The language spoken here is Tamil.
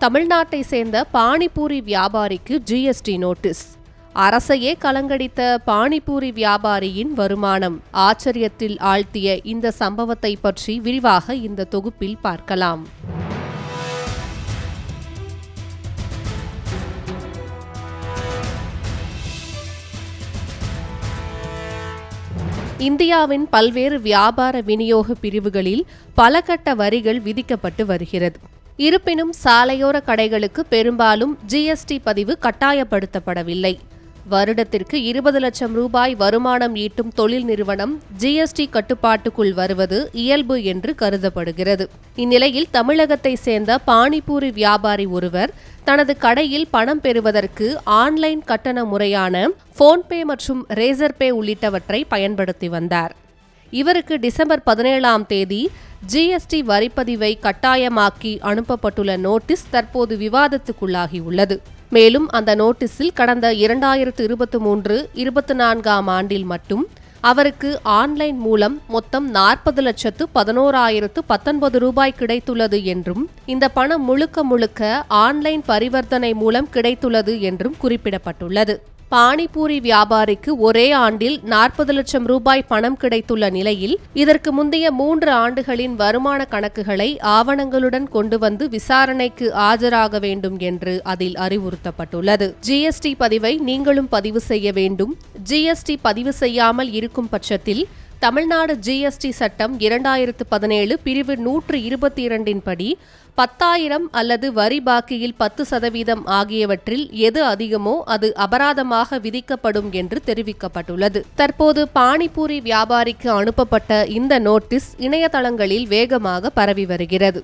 தமிழ்நாட்டை சேர்ந்த பானிபூரி வியாபாரிக்கு ஜிஎஸ்டி நோட்டீஸ். அரசையே கலங்கடித்த பானிபூரி வியாபாரியின் வருமானம். ஆச்சரியத்தில் ஆழ்த்திய இந்த சம்பவத்தை பற்றி விரிவாக இந்த தொகுப்பில் பார்க்கலாம். இந்தியாவின் பல்வேறு வியாபார விநியோக பிரிவுகளில் பல கட்ட வரிகள் விதிக்கப்பட்டு வருகிறது. இருப்பினும் சாலையோர கடைகளுக்கு பெரும்பாலும் ஜிஎஸ்டி பதிவு கட்டாயப்படுத்தப்படவில்லை. வருடத்திற்கு இருபது லட்சம் ரூபாய் வருமானம் ஈட்டும் தொழில் நிறுவனம் ஜிஎஸ்டி கட்டுப்பாட்டுக்குள் வருவது இயல்பு என்று கருதப்படுகிறது. இந்நிலையில் தமிழகத்தை சேர்ந்த பானிபூரி வியாபாரி ஒருவர் தனது கடையில் பணம் பெறுவதற்கு ஆன்லைன் கட்டண முறையான போன்பே மற்றும் ரேசர் பே உள்ளிட்டவற்றை பயன்படுத்தி வந்தார். இவருக்கு டிசம்பர் பதினேழாம் தேதி ஜிஎஸ்டி வரிப்பதிவை கட்டாயமாக்கி அனுப்பப்பட்டுள்ள நோட்டீஸ் தற்போது விவாதத்துக்குள்ளாகியுள்ளது. மேலும் அந்த நோட்டீஸில் கடந்த இரண்டாயிரத்து இருபத்தி மூன்று இருபத்தி நான்காம் ஆண்டில் மட்டும் அவருக்கு ஆன்லைன் மூலம் மொத்தம் நாற்பது லட்சத்து பதினோராயிரத்து பத்தொன்பது ரூபாய் கிடைத்துள்ளது என்றும் இந்த பணம் முழுக்க முழுக்க ஆன்லைன் பரிவர்த்தனை மூலம் கிடைத்துள்ளது என்றும் குறிப்பிடப்பட்டுள்ளது. பானிபூரி வியாபாரிக்கு ஒரே ஆண்டில் நாற்பது லட்சம் ரூபாய் பணம் கிடைத்துள்ள நிலையில் இதற்கு முந்தைய மூன்று ஆண்டுகளின் வருமான கணக்குகளை ஆவணங்களுடன் கொண்டு வந்து விசாரணைக்கு ஆஜராக வேண்டும் என்று அதில் அறிவுறுத்தப்பட்டுள்ளது. ஜிஎஸ்டி பதிவை நீங்களும் பதிவு செய்ய வேண்டும். ஜிஎஸ்டி பதிவு செய்யாமல் இருக்கும் பட்சத்தில் தமிழ்நாடு ஜிஎஸ்டி சட்டம் இரண்டாயிரத்து பதினேழு பிரிவு நூற்று இருபத்தி இரண்டின் படி பத்தாயிரம் அல்லது வரி பாக்கியில் பத்து சதவீதம் ஆகியவற்றில் எது அதிகமோ அது அபராதமாக விதிக்கப்படும் என்று தெரிவிக்கப்பட்டுள்ளது. தற்போது பானிபூரி வியாபாரிக்கு அனுப்பப்பட்ட இந்த நோட்டீஸ் இணையதளங்களில் வேகமாக பரவி வருகிறது.